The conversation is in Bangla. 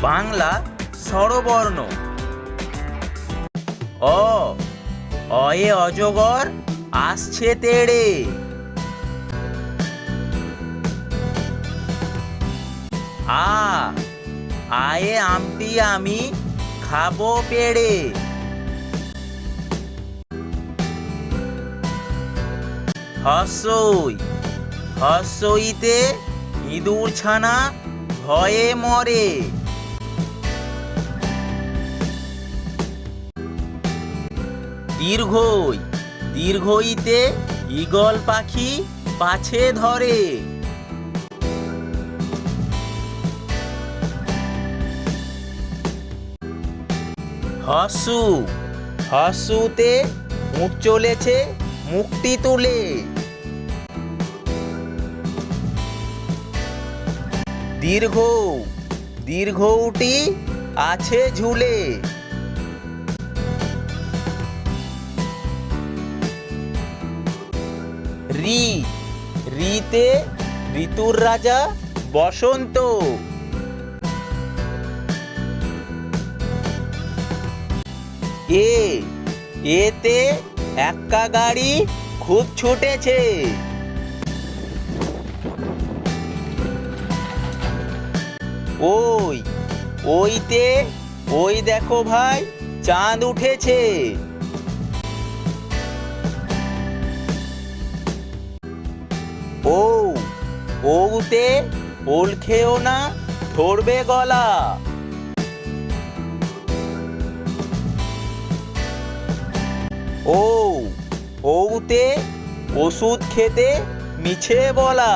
বাংলা স্বরবর্ণ। অ, অয়ে অজগর আসছে তেড়ে। আ, আয়ে আমটি আমি খাব পেড়ে। হস্যই, হস্যইতে ইঁদুর ছানা ভয়ে মরে। দীর্ঘই, দীর্ঘইতে ঈগল পাখি পাছে ধরে। হসু হসুতে উঠ চলেছে মুখটি তুলে। দীর্ঘ দীর্ঘটি আছে ঝুলে। রি। রিতে ঋতুর রাজা বসন্ত। এ, এতে এক্কা গাড়ি খুব ছুটেছে। ওই, ওইতে, ওই দেখো ভাই, চাঁদ উঠেছে। ওতে ওল খেও না ধরবে গলা। ও ওতে ওষুধ খেতে মিছে বলা।